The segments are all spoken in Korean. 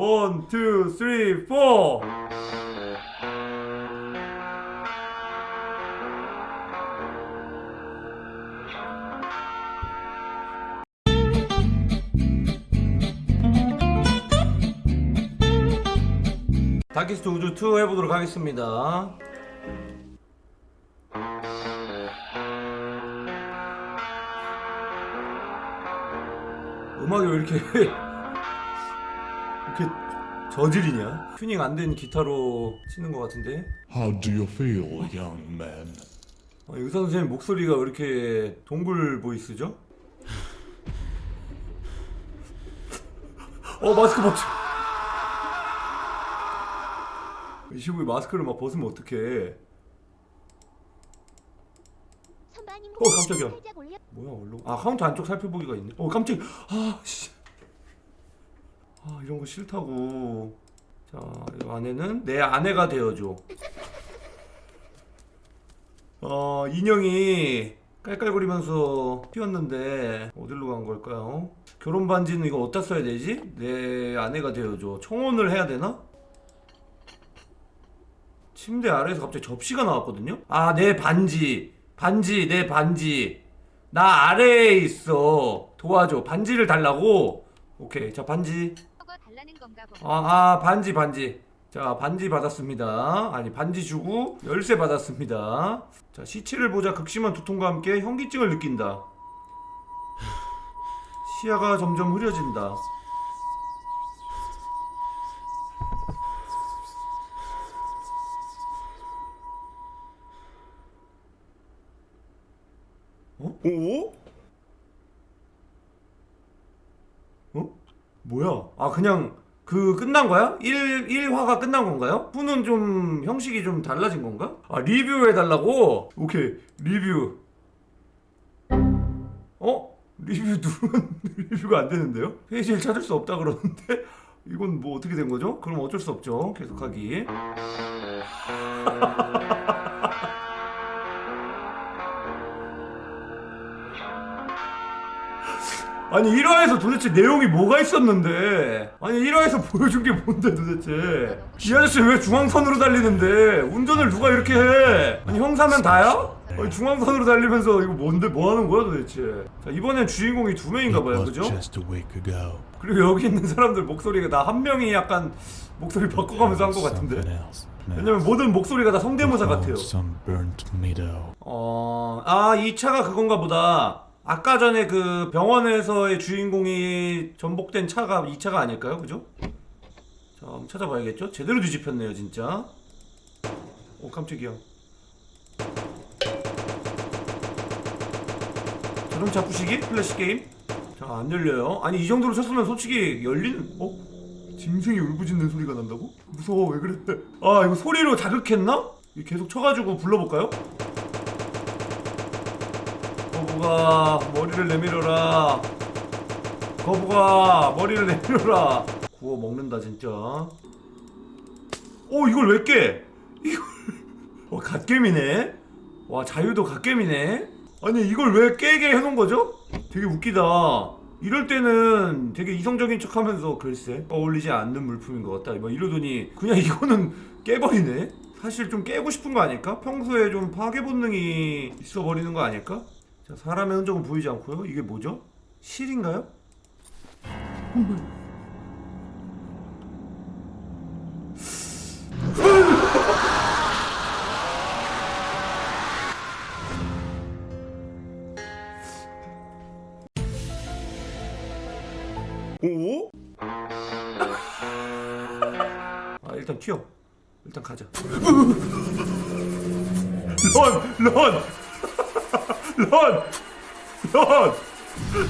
원, 투, 쓰리, 포. 다키스트 우주 2 해보도록 하겠습니다. 음악이 왜 이렇게 이렇게 저질이냐? 튜닝 안 된 기타로 치는 것 같은데? How do you feel, young man? 아, 의사 선생님 목소리가 왜 이렇게 동굴 보이스죠? 어 마스크 벗지 이 시국에 마스크를 막 벗으면 어떡해 어, 깜짝이야. 살짝 올려 뭐야 얼른 아 카운터 안쪽 살펴보기가 있네 어 깜짝 아씨 아 이런 거 싫다고 자 이 안에는 내 아내가 되어줘 어 인형이 깔깔거리면서 튀었는데 어디로 간 걸까요 결혼 반지는 이거 어디다 써야 되지 내 아내가 되어줘 청혼을 해야 되나 침대 아래에서 갑자기 접시가 나왔거든요 아 내 반지 반지 내 반지 나 아래에 있어. 도와줘. 반지를 달라고. 오케이. 자, 반지. 거 달라는 건가 봐. 아, 아, 반지, 반지. 자, 반지 받았습니다. 아니, 반지 주고 열쇠 받았습니다. 자, 시체를 보자 극심한 두통과 함께 현기증을 느낀다. 시야가 점점 흐려진다. 아 그냥 그 끝난 거야? 1, 1화가 끝난 건가요? 후는 좀 형식이 좀 달라진 건가? 아 리뷰해 달라고? 오케이 리뷰 어? 리뷰 누르면 리뷰가 안 되는데요? 페이지를 찾을 수 없다 그러는데 이건 뭐 어떻게 된 거죠? 그럼 어쩔 수 없죠 계속하기 아니 1화에서 도대체 내용이 뭐가 있었는데? 아니 1화에서 보여준 게 뭔데 도대체? 이 아저씨 왜 중앙선으로 달리는데? 운전을 누가 이렇게 해? 아니 형사면 다야? 아니 중앙선으로 달리면서 이거 뭔데 뭐 하는 거야 도대체? 자 이번엔 주인공이 두 명인가 봐요 그죠? 그리고 여기 있는 사람들 목소리가 다 한 명이 약간 목소리 바꿔가면서 한 것 같은데. 왜냐면 모든 목소리가 다 성대모사 같아요. Some burnt meadow. 어, 아, 이 차가 그건가 보다. 아까 전에 그 병원에서의 주인공이 전복된 차가 이 차가 아닐까요? 그죠? 자, 한번 찾아봐야겠죠? 제대로 뒤집혔네요, 진짜. 오, 깜짝이야. 자동차 부시기? 플래시 게임? 자, 안 열려요. 아니, 이 정도로 쳤으면 솔직히 열리는, 어? 짐승이 울부짖는 소리가 난다고? 무서워, 왜 그래? 아, 이거 소리로 자극했나? 계속 쳐가지고 불러볼까요? 거북아 머리를 내밀어라. 거북아 머리를 내밀어라. 구워 먹는다 진짜. 어 이걸 왜 깨? 이걸. 어 갓겜이네? 와 자유도 갓겜이네? 아니 이걸 왜 깨게 해놓은 거죠? 되게 웃기다. 이럴 때는 되게 이성적인 척 하면서 글쎄 어울리지 않는 물품인 것 같다. 막 이러더니 그냥 이거는 깨버리네? 사실 좀 깨고 싶은 거 아닐까? 평소에 좀 파괴 본능이 있어 버리는 거 아닐까? 자, 사람의 흔적은 보이지 않고요. 이게 뭐죠? 실인가요? 오? 아 일단 튀어. 일단 가자. 런! 런! 런! 런!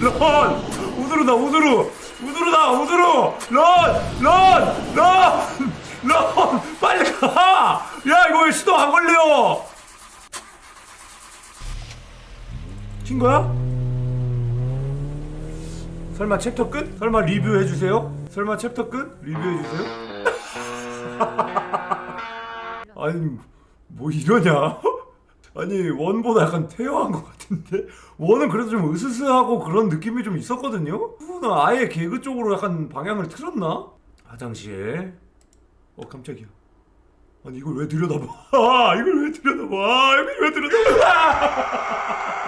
런! 우드루다 우드루! 우드루다 우드루! 런! 런! 런! 런! 빨리 가! 야 이거 왜 시도 안 걸려! 튄 거야? 설마 챕터 끝? 설마 리뷰해 주세요? 설마 챕터 끝? 리뷰해 주세요? 아니 뭐 이러냐? 아니 원보다 약간 퇴화한 것 같은데 원은 그래도 좀 으스스하고 그런 느낌이 좀 있었거든요. 후는 아예 개그 쪽으로 약간 방향을 틀었나? 화장실. 어 깜짝이야. 아니 이걸 왜 들여다봐? 아, 이걸 왜 들여다봐? 아, 이걸 왜 들여다봐?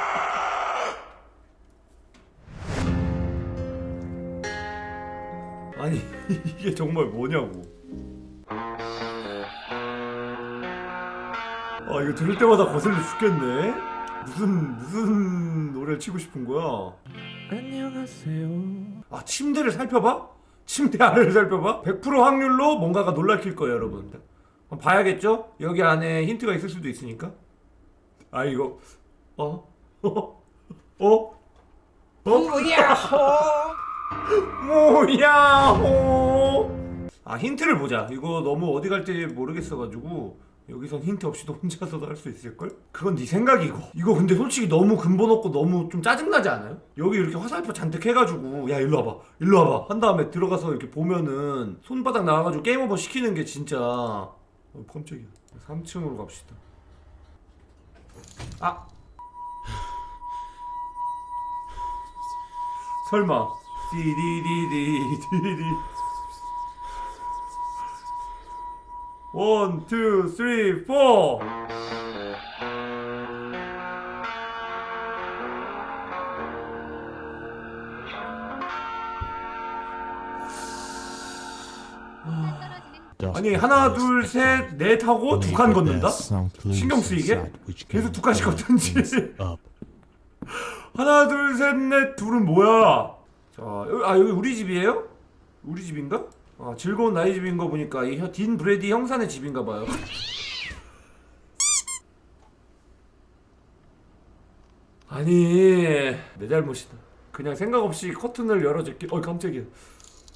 아니 이게 정말 뭐냐고. 아 이거 들을 때마다 거슬려 죽겠네. 무슨 무슨 노래를 치고 싶은 거야? 안녕하세요. 아 침대를 살펴봐? 침대 아래를 살펴봐? 100% 확률로 뭔가가 놀라킬 거예요 여러분 봐야겠죠? 여기 안에 힌트가 있을 수도 있으니까 아 이거 어? 어? 어? 뭐야호 아 힌트를 보자 이거 너무 어디 갈지 모르겠어가지고 여기선 힌트 없이도 혼자서도 할 수 있을걸? 그건 네 생각이고. 이거 근데 솔직히 너무 근본 없고 너무 좀 짜증나지 않아요? 여기 이렇게 화살표 잔뜩 해가지고 야 일로 와봐 일로 와봐. 한 다음에 들어가서 이렇게 보면은 손바닥 나와가지고 게임 오버 시키는 게 진짜. 어, 깜짝이야. 3층으로 갑시다. 아! 설마. 디디디디디디 원, 투, 쓰리, 포. 아니 하나, 둘, 셋, 넷 하고 두 칸 걷는다? 신경 쓰이게? 계속 두 칸씩 걷든지. 하나, 둘, 셋, 넷, 둘은 뭐야? 자, 여기, 아 여기 우리 집이에요? 우리 집인가? 아 즐거운 나이 집인 거 보니까 이 혀- 딘 브레디 형사네 집인가 봐요. 아니 내 잘못이다. 그냥 생각 없이 커튼을 열어줬기. 어 깜짝이야.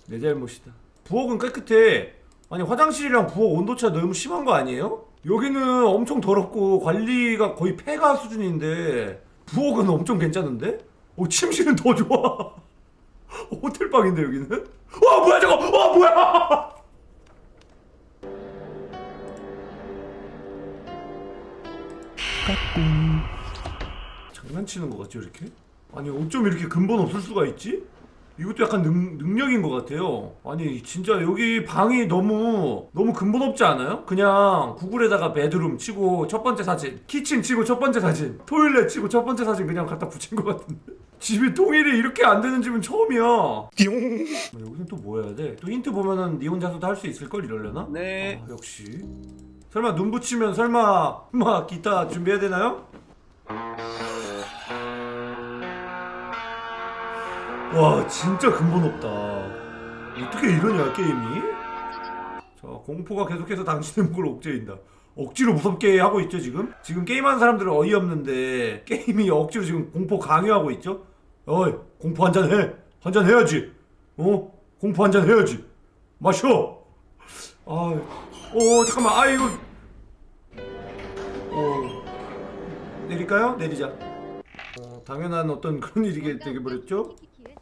내 잘못이다. 부엌은 깨끗해. 아니 화장실이랑 부엌 온도차 너무 심한 거 아니에요? 여기는 엄청 더럽고 관리가 거의 폐가 수준인데 부엌은 엄청 괜찮은데? 어 침실은 더 좋아. 호텔 방인데 여기는? 와 뭐야 저거? 와 뭐야? 장난치는 것 같죠 이렇게? 아니 어쩜 이렇게 근본 없을 수가 있지? 이것도 약간 능, 능력인 것 같아요. 아니 진짜 여기 방이 너무 너무 근본 없지 않아요? 그냥 구글에다가 베드룸 치고 첫 번째 사진, 키친 치고 첫 번째 사진, 토일렛 치고 첫 번째 사진 그냥 갖다 붙인 것 같은데. 집이 통일이 이렇게 안 되는 집은 처음이야. 뭐 여기서 또뭐 해야 돼? 또 힌트 보면은 니 혼자서도 할 수 있을 걸 이러려나? 네. 아, 역시. 설마 눈 붙이면 설마 막 기타 준비해야 되나요? 와 진짜 근본 없다. 어떻게 이러냐 게임이? 자 공포가 계속해서 당신의 목을 억제인다. 억지로 무섭게 하고 있죠 지금? 지금 게임하는 사람들은 어이없는데 게임이 억지로 지금 공포 강요하고 있죠? 어이 공포 한잔 해. 한잔 해야지. 어? 공포 한잔 해야지. 마셔. 아, 어 잠깐만 아 이거 어 내릴까요? 내리자. 어, 당연한 어떤 그런 일이 되게 버렸죠? 키키키은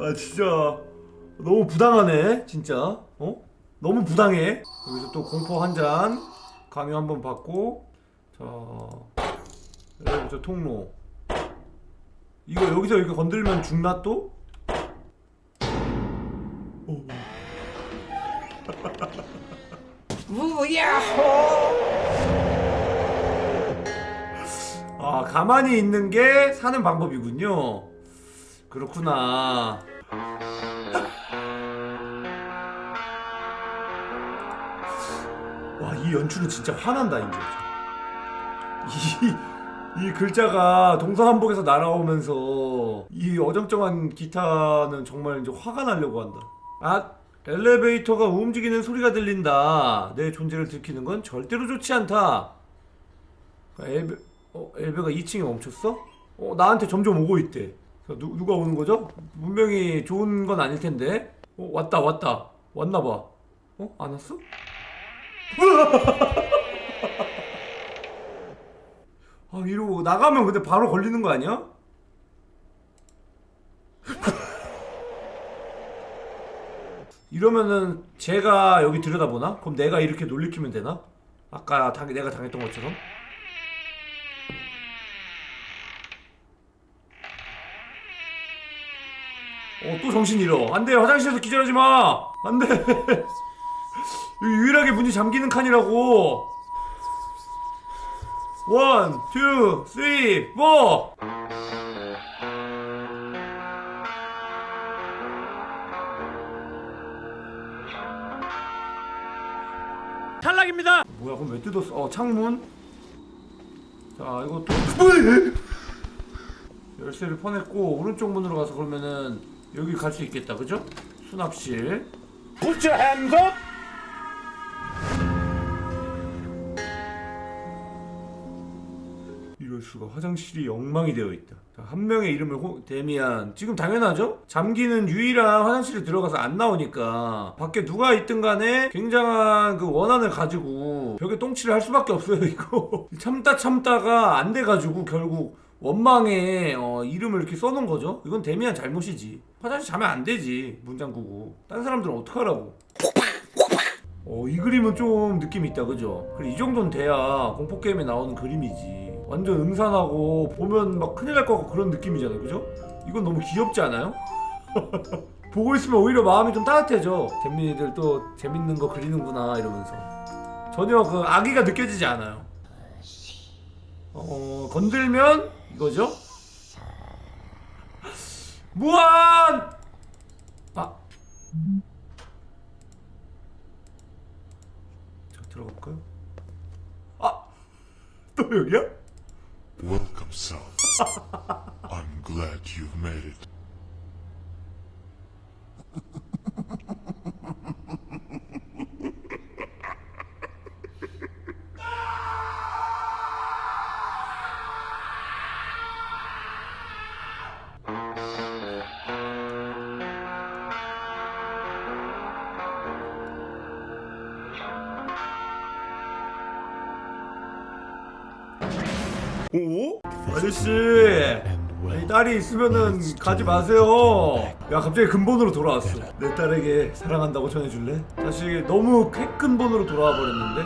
아 진짜 너무 부당하네 진짜 어 너무 부당해. 여기서 또 공포 한 잔. 강요 한 번 받고. 자 여기서 통로. 이거 여기서 이렇게 건들면 죽나 또? 오. 아 가만히 있는 게 사는 방법이군요. 그렇구나 와 이 연출은 진짜 화난다 이제 이, 이 글자가 동서한복에서 날아오면서 이 어정쩡한 기타는 정말 이제 화가 나려고 한다 아 엘리베이터가 움직이는 소리가 들린다 내 존재를 들키는 건 절대로 좋지 않다 엘베, 어, 엘베가 2층에 멈췄어? 어, 나한테 점점 오고 있대. 자, 누, 누가 오는 거죠? 분명히 좋은 건 아닐 텐데. 어, 왔다, 왔다. 왔나 봐. 어? 안 왔어? 아 이러고 나가면 근데 바로 걸리는 거 아니야? 이러면은 제가 여기 들여다보나? 그럼 내가 이렇게 놀리키면 되나? 아까 당, 내가 당했던 것처럼? 어 또 정신 잃어 안돼 화장실에서 기절하지 마 안돼 유일하게 문이 잠기는 칸이라고! 원, 투, 쓰리, 포! 탈락입니다! 뭐야, 그럼 왜 뜯었어? 어, 창문? 자, 이것도. 열쇠를 퍼냈고, 오른쪽 문으로 가서 그러면은, 여기 갈 수 있겠다, 그죠? 수납실. Put your hands up! 수가 화장실이 엉망이 되어 있다. 자, 한 명의 이름을 호, 데미안. 지금 당연하죠? 잠기는 유일한 화장실에 들어가서 안 나오니까 밖에 누가 있든 간에 굉장한 그 원한을 가지고 벽에 똥칠을 할 수밖에 없어요. 이거 참다 참다가 안 돼가지고 결국 원망에 어, 이름을 이렇게 써놓은 거죠. 이건 데미안 잘못이지. 화장실 자면 안 되지. 문 잠그고. 딴 사람들은 어떡하라고. 어, 이 그림은 좀 느낌이 있다, 그죠? 그래, 이 정도는 돼야 공포게임에 나오는 그림이지. 완전 음산하고, 보면 막 큰일 날 것 같고 그런 느낌이잖아요, 그죠? 이건 너무 귀엽지 않아요? 보고 있으면 오히려 마음이 좀 따뜻해져. 잼민이들 또 재밌는 거 그리는구나, 이러면서. 전혀 그 악의가 느껴지지 않아요. 어, 건들면 이거죠? 무한! 아. 자, 들어갈까요? 아! 또 여기야? Welcome, son. I'm glad you've made it. 오? 아저씨! Well, 딸이 있으면은 가지 마세요. 야, 갑자기 근본으로 돌아왔어. 내 딸에게 사랑한다고 전해줄래? 다시 너무 핵근본으로 돌아와 버렸는데?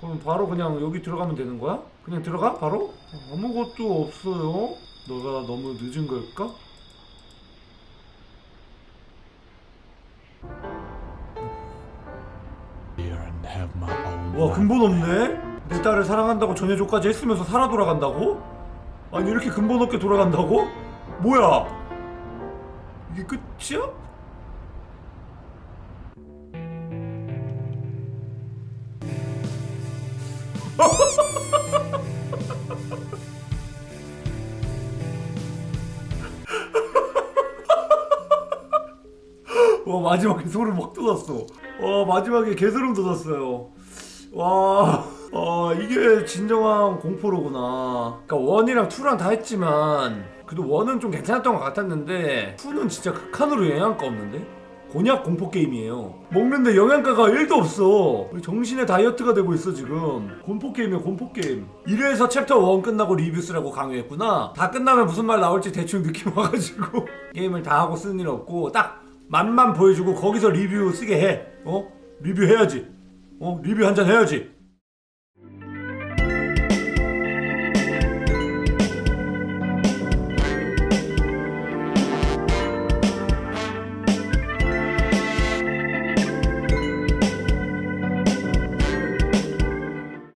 그럼 바로 그냥 여기 들어가면 되는 거야? 그냥 들어가? 바로? 아무것도 없어요? 너가 너무 늦은 걸까? 와. 근본 없네? 내 딸을 사랑한다고 전해줘까지 했으면서 살아 돌아간다고? 아니, 이렇게 근본 없게 돌아간다고? 뭐야? 이게 끝이야? 와 마지막에 소름 막 돋았어. 와 마지막에 개소름 돋았어요. 와, 아 이게 진정한 공포로구나. 그러니까 원이랑 투랑 다 했지만 그래도 원은 좀 괜찮았던 것 같았는데 투는 진짜 극한으로 영양가 없는데? 곤약 공포 게임이에요. 먹는데 영양가가 1도 없어. 정신의 다이어트가 되고 있어 지금. 공포 게임이야 공포 게임. 이래서 챕터 1 끝나고 리뷰 쓰라고 강요했구나. 다 끝나면 무슨 말 나올지 대충 느낌 와가지고 게임을 다 하고 쓰는 일 없고 딱 맛만 보여주고 거기서 리뷰 쓰게 해. 어? 리뷰 해야지. 어? 리뷰 한 잔 해야지.